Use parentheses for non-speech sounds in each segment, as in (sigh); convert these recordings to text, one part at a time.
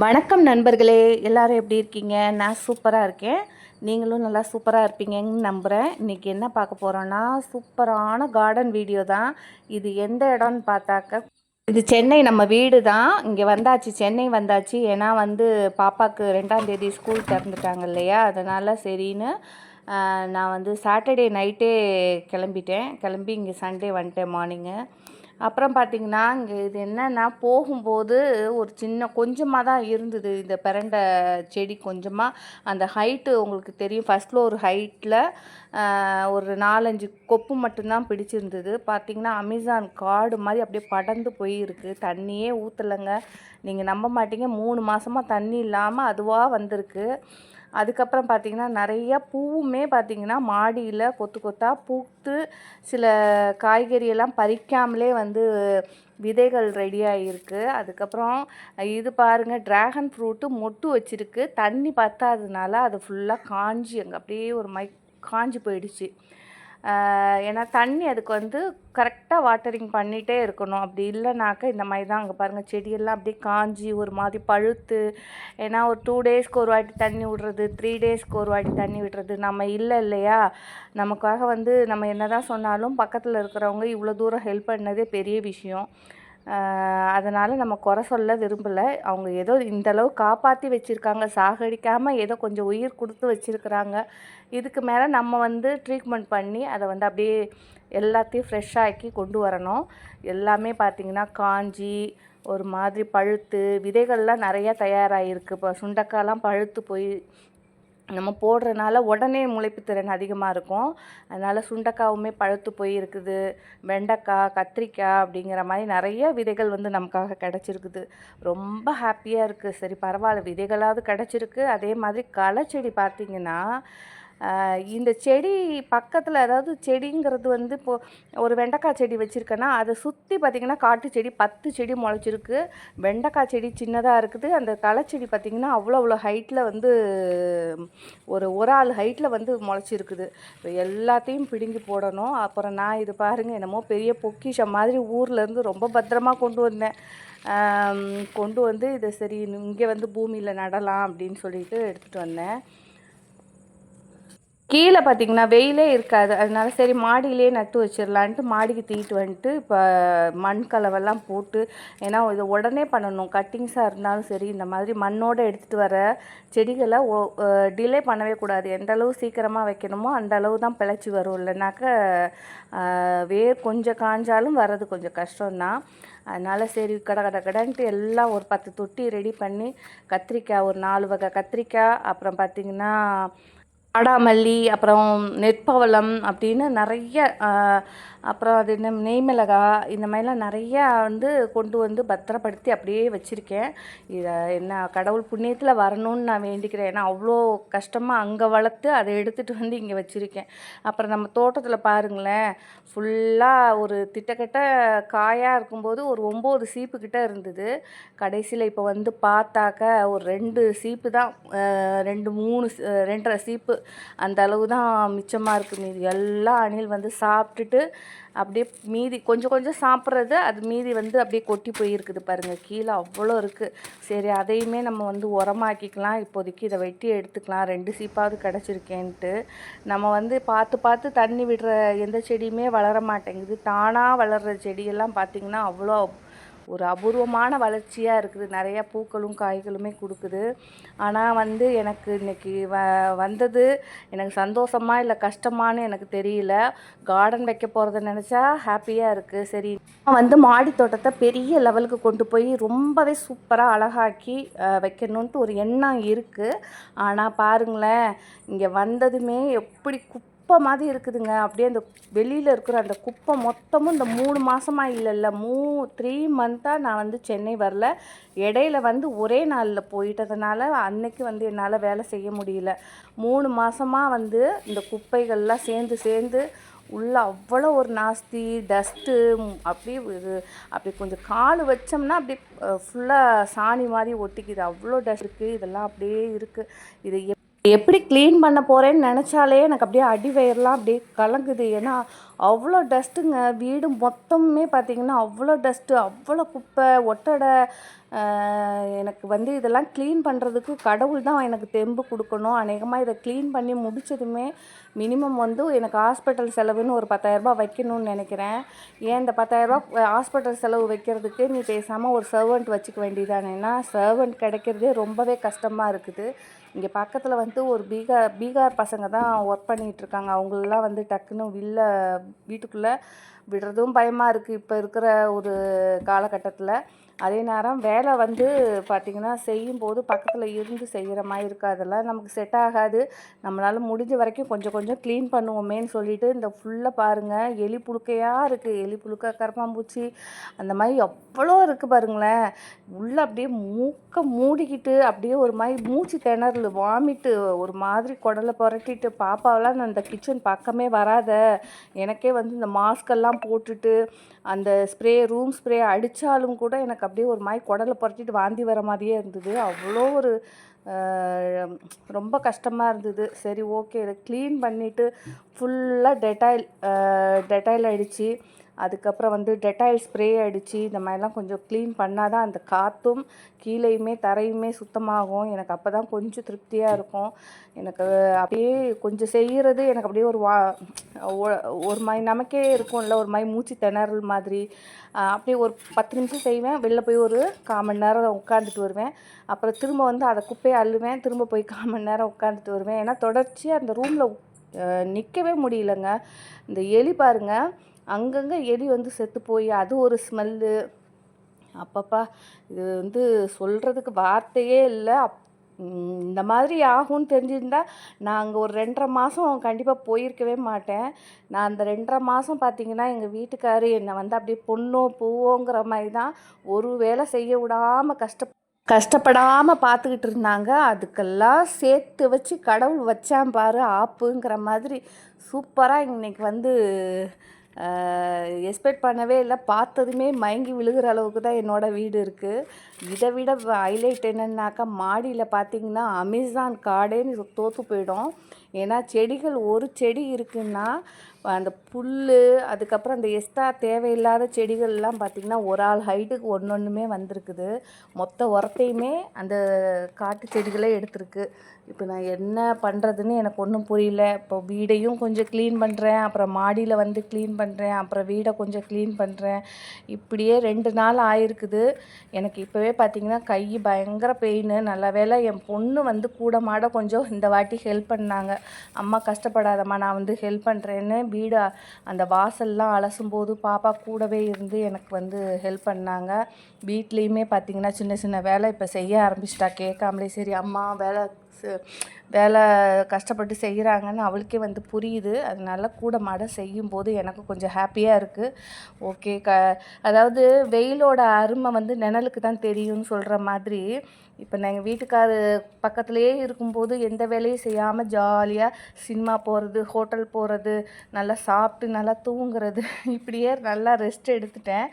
வணக்கம் நண்பர்களே எல்லாரும் எப்படி இருக்கீங்க? நான் சூப்பராக இருக்கேன். நீங்களும் நல்லா சூப்பராக இருப்பீங்கன்னு நம்புகிறேன் இன்றைக்கி என்ன பார்க்க போகிறோன்னா சூப்பரான கார்டன் வீடியோ தான். இது எந்த இடம்னு பார்த்தாக்க இது சென்னை நம்ம வீடு தான். இங்கே வந்தாச்சு சென்னை வந்தாச்சு. ஏன்னா வந்து பாப்பாவுக்கு ரெண்டாம் தேதி ஸ்கூல் திறந்துட்டாங்க இல்லையா? அதனால் சரின்னு நான் வந்து சாட்டர்டே நைட்டே கிளம்பிட்டேன். கிளம்பி இங்கே சண்டே வந்துட்டேன் மார்னிங்கு அப்புறம் பார்த்தீங்கன்னா இங்கே இது என்னென்னா போகும்போது ஒரு சின்ன கொஞ்சமாக தான் இருந்தது. இந்த பிரண்டை செடி கொஞ்சமாக அந்த ஹைட்டு உங்களுக்கு தெரியும். ஃபஸ்ட் ஃப்ளோர் ஹைட்டில் ஒரு நாலஞ்சு கொப்பு மட்டும்தான் பிடிச்சிருந்தது. பார்த்தீங்கன்னா அமேசான் காடு மாதிரி அப்படியே படர்ந்து போயிருக்கு. தண்ணியே ஊற்றலைங்க நீங்கள் நம்ப மாட்டீங்க. மூணு மாதமாக தண்ணி இல்லாமல் அதுவாக வந்திருக்கு. அதுக்கப்புறம் பார்த்தீங்கன்னா நிறைய பூவுமே பார்த்திங்கன்னா மாடியில் கொத்து கொத்தாக பூத்து சில காய்கறியெல்லாம் பறிக்காமலே வந்து விதைகள் ரெடியாகிருக்கு அதுக்கப்புறம் இது பாருங்கள் ட்ராகன் ஃப்ரூட்டு மொட்டு வச்சிருக்கு. தண்ணி பத்தாததுனால அது ஃபுல்லாக காஞ்சி அங்கே அப்படியே ஒரு மை காஞ்சி போயிடுச்சு. ஏன்னா தண்ணி அதுக்கு வந்து கரெக்டாக வாட்டரிங் பண்ணிகிட்டே இருக்கணும். அப்படி இல்லைனாக்கா இந்த மாதிரி தான் அங்கே பாருங்கள் செடியெல்லாம் அப்படியே காஞ்சி ஒரு மாதிரி பழுத்து. ஏன்னா ஒரு டூ டேஸ்க்கு ஒரு வாட்டி தண்ணி விடுறது த்ரீ டேஸ்க்கு ஒரு வாட்டி தண்ணி விடுறது நம்ம இல்லை இல்லையா? நமக்காக வந்து நம்ம என்ன தான் சொன்னாலும் பக்கத்தில் இருக்கிறவங்க இவ்வளோ தூரம் ஹெல்ப் பண்ணதே பெரிய விஷயம். அதனால் நம்ம குறை சொல்ல விரும்பலை. அவங்க ஏதோ இந்தளவு காப்பாற்றி வச்சுருக்காங்க. சாகடிக்காமல் ஏதோ கொஞ்சம் உயிர் கொடுத்து வச்சுருக்குறாங்க. இதுக்கு மேலே நம்ம வந்து ட்ரீட்மெண்ட் பண்ணி அதை வந்து அப்படியே எல்லாத்தையும் ஃப்ரெஷ்ஷாக்கி கொண்டு வரணும். எல்லாமே பார்த்திங்கன்னா காஞ்சி ஒரு மாதிரி பழுத்து விதைகள்லாம் நிறையா தயாராகிருக்கு இப்போ சுண்டக்காய்லாம் பழுத்து போய் நம்ம போடுறனால உடனே முளைப்பு திறன் அதிகமாக இருக்கும். அதனால் சுண்டைக்காவுமே பழுத்து போய் இருக்குது. வெண்டைக்காய் கத்திரிக்காய் அப்படிங்கிற மாதிரி நிறைய விதைகள் வந்து நமக்காக கிடச்சிருக்குது. ரொம்ப ஹாப்பியாக இருக்குது சரி பரவாயில்ல. விதைகளாவது கிடச்சிருக்கு. அதே மாதிரி களை செடி பார்த்திங்கன்னா இந்த செடி பக்கத்தில் அதாவது செடிங்கிறது வந்து இப்போது ஒரு வெண்டைக்காய் செடி வச்சுருக்கேன்னா அதை சுற்றி பார்த்திங்கன்னா காட்டு செடி பத்து செடி முளைச்சிருக்கு. வெண்டைக்காய் செடி சின்னதாக இருக்குது. அந்த களை செடி பார்த்திங்கன்னா அவ்வளோ அவ்வளோ ஹைட்டில் வந்து ஒரு ஒரு ஆள் ஹைட்டில் வந்து முளைச்சிருக்குது. இப்போ எல்லாத்தையும் பிடுங்கி போடணும். அப்புறம் நான் இது பாருங்கள் என்னமோ பெரிய பொக்கிஷம் மாதிரி ஊர்லேருந்து ரொம்ப பத்திரமா கொண்டு வந்தேன். கொண்டு வந்து இதை சரி இங்கே வந்து பூமியில் நடலாம் அப்படின்னு சொல்லிட்டு எடுத்துகிட்டு வந்தேன். கீழே பார்த்தீங்கன்னா வெயிலே இருக்காது. அதனால சரி மாடியிலே நட்டு வச்சிடலான்ட்டு மாடிக்கு தீட்டு வந்துட்டு இப்போ மண் கலவெல்லாம் போட்டு ஏன்னா இது உடனே பண்ணணும். கட்டிங்ஸாக இருந்தாலும் சரி இந்த மாதிரி மண்ணோடு எடுத்துகிட்டு வர செடிகளை டிலே பண்ணவே கூடாது. எந்த அளவு சீக்கிரமாக வைக்கணுமோ அந்த அளவு தான் பிழைச்சி வரும். இல்லைனாக்க வேர் கொஞ்சம் காஞ்சாலும் வர்றது கொஞ்சம் கஷ்டம்தான். அதனால் சரி கட கட கடன்ட்டு எல்லாம் ஒரு பத்து தொட்டி ரெடி பண்ணி கத்திரிக்காய் ஒரு நாலு வகை கத்திரிக்காய் அப்புறம் பார்த்திங்கன்னா வாடாமல்லி அப்புறம் நெற்பவளம் அப்படின்னு நிறைய அப்புறம் அது என்ன நெய்மிளகா இந்த மாதிரிலாம் நிறையா வந்து கொண்டு வந்து பத்திரப்படுத்தி அப்படியே வச்சுருக்கேன். இதை என்ன கடவுள் புண்ணியத்தில் வரணும்னு நான் வேண்டிக்கிறேன். ஏன்னா அவ்வளோ கஷ்டமாக அங்கே வளர்த்து அதை எடுத்துகிட்டு வந்து இங்கே வச்சுருக்கேன். அப்புறம் நம்ம தோட்டத்தில் பாருங்களேன் ஃபுல்லாக ஒரு திட்டக்கட்ட காயாக இருக்கும்போது ஒரு ஒம்பது சீப்பு கிட்ட இருந்தது. கடைசியில் இப்போ வந்து பார்த்தாக்க ஒரு ரெண்டு சீப்பு தான் ரெண்டு மூணு ரெண்டரை சீப்பு அந்த அளவு தான் மிச்சமாக இருக்குது மீதி எல்லாம் அணில் வந்து சாப்பிட்டுட்டு அப்படியே மீதி கொஞ்சம் கொஞ்சம் சாப்பிட்றது அது மீதி வந்து அப்படியே கொட்டி போயிருக்குது பாருங்கள் கீழே அவ்வளோ இருக்குது சரி அதையுமே நம்ம வந்து உரமாக்கிக்கலாம். இப்போதைக்கு இதை வெட்டி எடுத்துக்கலாம். ரெண்டு சீப்பாவது கிடச்சிருக்கேன்ட்டு. நம்ம வந்து பார்த்து பார்த்து தண்ணி விடுற எந்த செடியுமே வளர மாட்டேங்குது. தானாக வளர்கிற செடியெல்லாம் பார்த்திங்கன்னா அவ்வளோ ஒரு அபூர்வமான வளர்ச்சியாக இருக்குது. நிறையா பூக்களும் காய்களுமே கொடுக்குது. ஆனால் வந்து எனக்கு இன்னைக்கு வ வந்தது எனக்கு சந்தோஷமா இல்லை கஷ்டமான்னு எனக்கு தெரியல. கார்டன் வைக்க போகிறத நினச்சா ஹாப்பியாக இருக்குது சரி நான் வந்து மாடி தோட்டத்தை பெரிய லெவலுக்கு கொண்டு போய் ரொம்பவே சூப்பராக அழகாக்கி வைக்கணுன்ட்டு ஒரு எண்ணம் இருக்குது ஆனால் பாருங்களேன் இங்கே வந்ததுமே எப்படி குப் குப்பை மாதிரி இருக்குதுங்க. அப்படியே அந்த வெளியில் இருக்கிற அந்த குப்பை மொத்தமும் இந்த மூணு மாதமாக இல்லைல்ல. மூ த்ரீ மந்த்தாக நான் வந்து சென்னை வரல. இடையில வந்து ஒரே நாளில் போயிட்டதுனால அன்னைக்கு வந்து என்னால் வேலை செய்ய முடியல. மூணு மாதமாக வந்து இந்த குப்பைகள்லாம் சேர்ந்து சேர்ந்து உள்ளே அவ்வளோ ஒரு நாஸ்தி டஸ்ட்டு அப்படியே இது அப்படி கொஞ்சம் கால் வச்சோம்னா அப்படியே ஃபுல்லாக சாணி மாதிரி ஒட்டிக்குது. அவ்வளோ டஸ்ட் இருக்குது இதெல்லாம் அப்படியே இருக்குது இது எப் எப்படி க்ளீன் பண்ண போகிறேன்னு நினச்சாலே எனக்கு அப்படியே அடி வயிறுலாம் அப்படியே கலங்குது. ஏன்னா அவ்வளோ டஸ்ட்டுங்க வீடு மொத்தமே பார்த்திங்கன்னா அவ்வளோ டஸ்ட்டு அவ்வளோ குப்பை ஒட்டடை எனக்கு வந்து இதெல்லாம் க்ளீன் பண்ணுறதுக்கு கடவுள் தான் எனக்கு தெம்பு கொடுக்கணும். அநேகமாக இதை க்ளீன் பண்ணி முடித்ததுமே மினிமம் வந்து எனக்கு ஹாஸ்பிட்டல் செலவுன்னு ஒரு பத்தாயிரரூபா வைக்கணும்னு நினைக்கிறேன். ஏன் இந்த பத்தாயிரரூபா ஹாஸ்பிட்டல் செலவு வைக்கிறதுக்கு நீ பேசாமல் ஒரு சர்வெண்ட் வச்சுக்க வேண்டியதானேன்னா சர்வெண்ட் கிடைக்கிறதே ரொம்பவே கஷ்டமாக இருக்குது. இங்கே பக்கத்தில் வந்து ஒரு பீகார் பீகார் பசங்க தான் ஒர்க் பண்ணிகிட்டு இருக்காங்க. அவங்களெலாம் வந்து டக்குன்னு வெளில வீட்டுக்குள்ளே விடுறதும் பயமாக இருக்குது இப்போ இருக்கிற ஒரு காலகட்டத்தில் அதே நேரம் வேலை வந்து பார்த்திங்கன்னா செய்யும்போது பக்கத்தில் இருந்து செய்கிற மாதிரி இருக்காதெல்லாம் நமக்கு செட் ஆகாது. நம்மளால் முடிஞ்ச வரைக்கும் கொஞ்சம் கொஞ்சம் க்ளீன் பண்ணுவோமேன்னு சொல்லிட்டு இந்த ஃபுல்லாக பாருங்கள் எலி புழுக்கையாக இருக்குது எலி புழுக்க கரப்பாம்பூச்சி அந்த மாதிரி எவ்வளோ இருக்குது பாருங்களேன். உள்ளே அப்படியே மூக்க மூடிக்கிட்டு அப்படியே ஒரு மாதிரி மூச்சு திணறல் வாமிட்டு ஒரு மாதிரி குடலை புரட்டிட்டு பாப்பாவெல்லாம் நான் இந்த கிச்சன் பக்கமே வராத. எனக்கே வந்து இந்த மாஸ்கெல்லாம் போட்டுட்டு அந்த ஸ்ப்ரே ரூம் ஸ்ப்ரே அடித்தாலும் கூட எனக்கு அப்படியே ஒரு மாதிரி குடலை புரட்டிட்டு வாந்தி வர மாதிரியே இருந்தது. அவ்வளோ ஒரு ரொம்ப கஷ்டமாக இருந்தது. சரி ஓகே இதை க்ளீன் பண்ணிவிட்டு ஃபுல்லாக டெட்டாயில் டெட்டாயில் அடித்து அதுக்கப்புறம் வந்து டெட்டாயில் ஸ்ப்ரே அடித்து இந்த மாதிரிலாம் கொஞ்சம் க்ளீன் பண்ணால் தான் அந்த காற்றும் கீழேயுமே தரையுமே சுத்தமாகும். எனக்கு அப்போ தான் கொஞ்சம் திருப்தியாக இருக்கும். எனக்கு அப்படியே கொஞ்சம் செய்கிறது எனக்கு அப்படியே ஒரு வா ஒரு மாதிரி நமக்கே இருக்கும்ல ஒரு மாதிரி மூச்சு திணறல் மாதிரி. அப்படியே ஒரு பத்து நிமிஷம் செய்வேன். வெளில போய் ஒரு கால் மணி நேரம் உட்காந்துட்டு வருவேன். அப்புறம் திரும்ப வந்து அதை குப்பையை அள்ளுவேன். திரும்ப போய் கால் மணி நேரம் உட்காந்துட்டு வருவேன். ஏன்னா தொடர்ச்சியாக அந்த ரூமில் நிற்கவே முடியலங்க. இந்த எலி பாருங்க அங்கங்கே எலி வந்து செத்து போய் அது ஒரு ஸ்மெல்லு. அப்பப்பா இது வந்து சொல்கிறதுக்கு வார்த்தையே இல்லை. அப் இந்த மாதிரி ஆகும்னு தெரிஞ்சிருந்தா நான் அங்கே ஒரு ரெண்டரை மாதம் கண்டிப்பாக போயிருக்கவே மாட்டேன். நான் அந்த ரெண்டரை மாதம் பார்த்தீங்கன்னா எங்கள் வீட்டுக்காரு என்னை வந்து அப்படியே பொண்ணோ பூவோங்கிற மாதிரி தான் ஒரு வேலை செய்ய விடாமல் கஷ்ட கஷ்டப்படாமல் பார்த்துக்கிட்டு இருந்தாங்க. அதுக்கெல்லாம் சேர்த்து வச்சு கடவுள் வச்சான் பாரு ஆப்புங்கிற மாதிரி சூப்பராக இன்னைக்கு வந்து எக்ஸ்பெக்ட் பண்ணவே இல்லை. பார்த்ததுமே மயங்கி விழுகிற அளவுக்கு தான் என்னோடய வீடு இருக்குது இதை விட ஹைலைட் என்னன்னாக்கா மாடியில் பார்த்தீங்கன்னா அமேசான் காடேன்னு தோற்று போயிடும். ஏன்னா செடிகள் ஒரு செடி இருக்குன்னா அந்த புல் அதுக்கப்புறம் அந்த எக்ஸ்ட்ரா தேவையில்லாத செடிகள்லாம் பார்த்திங்கன்னா ஒரு ஆள் ஹைட்டுக்கு ஒன்று ஒன்றுமே வந்திருக்குது. மொத்த உரத்தையுமே அந்த காட்டு செடிகளே எடுத்திருக்கு. இப்போ நான் என்ன பண்ணுறதுன்னு எனக்கு ஒன்றும் புரியல. இப்போ வீடையும் கொஞ்சம் க்ளீன் பண்ணுறேன் அப்புறம் மாடியில் வந்து க்ளீன் பண்ணுறேன் அப்புறம் வீடை கொஞ்சம் க்ளீன் பண்ணுறேன் இப்படியே ரெண்டு நாள் ஆயிருக்குது. எனக்கு இப்போவே பார்த்திங்கன்னா கை பயங்கர பெயின் நல்ல வேளை என் பொண்ணு வந்து கூட மாட கொஞ்சம் இந்த வாட்டி ஹெல்ப் பண்ணாங்க. அம்மா கஷ்டப்படாதம்மா நான் வந்து ஹெல்ப் பண்ணுறேன்னு வீடு அந்த வாசல்லாம் அலசும்போது பாப்பா கூடவே இருந்து எனக்கு வந்து ஹெல்ப் பண்ணாங்க. வீட்லேயுமே பார்த்திங்கன்னா சின்ன சின்ன வேலை இப்போ செய்ய ஆரம்பிச்சிட்டா. கேட்காமலே சரி அம்மா வேலை வேலை கஷ்டப்பட்டு செய்கிறாங்கன்னு அவளுக்கே வந்து புரியுது. அதனால கூட மாட செய்யும்போது எனக்கு கொஞ்சம் ஹாப்பியாக இருக்குது ஓகே க அதாவது வெயிலோட அருமை வந்து நிழலுக்கு தான் தெரியும்னு சொல்கிற மாதிரி இப்போ நான் எங்கள் வீட்டுக்காரு பக்கத்துலேயே இருக்கும்போது எந்த வேலையும் செய்யாமல் ஜாலியாக சினிமா போகிறது ஹோட்டல் போகிறது நல்லா சாப்பிட்டு நல்லா தூங்குறது (laughs) இப்படியே நல்லா ரெஸ்ட் எடுத்துட்டேன்.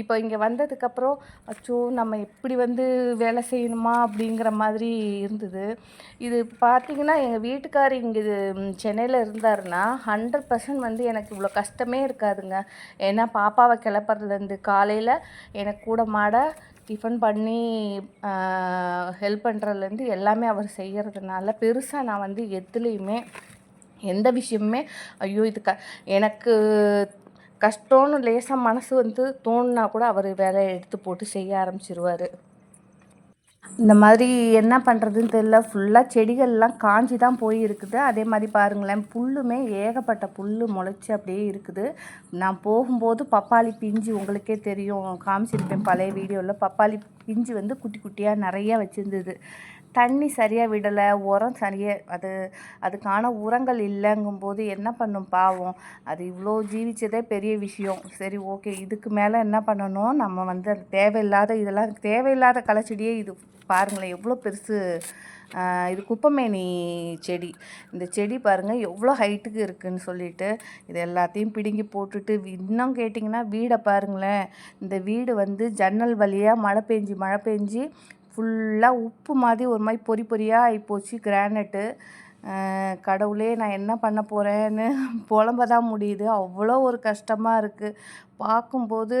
இப்போ இங்கே வந்ததுக்கப்புறம் அச்சோ நம்ம எப்படி வந்து வேலை செய்யணுமா அப்படிங்கிற மாதிரி இருந்தது. இது பார்த்தீங்கன்னா எங்கள் வீட்டுக்கார் இங்கே சென்னையில் இருந்தாருன்னா ஹண்ட்ரட் பர்சன்ட் வந்து எனக்கு இவ்வளோ கஷ்டமே இருக்காதுங்க. ஏன்னா பாப்பாவை கிளப்புறதுலேருந்து காலையில் எனக்கு கூட மாட டிஃபன் பண்ணி ஹெல்ப் பண்ணுறதுலேருந்து எல்லாமே அவர் செய்கிறதுனால பெருசாக நான் வந்து எதுலேயுமே எந்த விஷயமுமே ஐயோ இது க எனக்கு கஷ்டம்னு லேசாக மனசு வந்து தோணுனா கூட அவர் வேலையை எடுத்து போட்டு செய்ய ஆரம்பிச்சிருவார். இந்த மாதிரி என்ன பண்ணுறதுன்னு தெரியல. ஃபுல்லாக செடிகள்லாம் காஞ்சி தான் போய் இருக்குது அதே மாதிரி பாருங்களேன் புல்லுமே ஏகப்பட்ட புல் முளைச்சி அப்படியே இருக்குது. நான் போகும்போது பப்பாளி பிஞ்சு உங்களுக்கே தெரியும் காமிச்சிருப்பேன் பழைய வீடியோவில் பப்பாளி பிஞ்சு வந்து குட்டி குட்டியாக நிறைய வச்சுருந்தது. தண்ணி சரியாக விடலை உரம் சரியாக அது அதுக்கான உரங்கள் இல்லைங்கும்போது என்ன பண்ணும் பாவம். அது இவ்வளோ ஜீவிச்சதே பெரிய விஷயம். சரி ஓகே இதுக்கு மேலே என்ன பண்ணணும்? நம்ம வந்து அது தேவையில்லாத இதெல்லாம் தேவையில்லாத களைச்செடியே இது பாருங்களேன். எவ்வளோ பெருசு இது குப்பமேனி செடி. இந்த செடி பாருங்கள் எவ்வளோ ஹைட்டுக்கு இருக்குதுன்னு சொல்லிட்டு இது எல்லாத்தையும் பிடுங்கி போட்டுட்டு இன்னும் கேட்டிங்கன்னா வீடை பாருங்களேன். இந்த வீடு வந்து ஜன்னல் வழியாக மழை பெஞ்சி மழை பெஞ்சி ஃபுல்லாக உப்பு மாதிரி ஒரு மாதிரி பொறி பொறியாக ஆகிப்போச்சு கிரானைட்டு கடவுளே நான் என்ன பண்ண போகிறேன்னு (laughs) புலம்ப தான் முடியுது. அவ்வளோ ஒரு கஷ்டமாக இருக்குது பார்க்கும்போது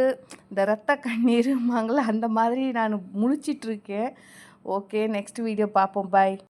இந்த ரத்த கண்ணீருமாங்கள (laughs) அந்த மாதிரி நான் முழிச்சிட்ருக்கேன் ஓகே நெக்ஸ்ட் வீடியோ பார்ப்போம். பாய்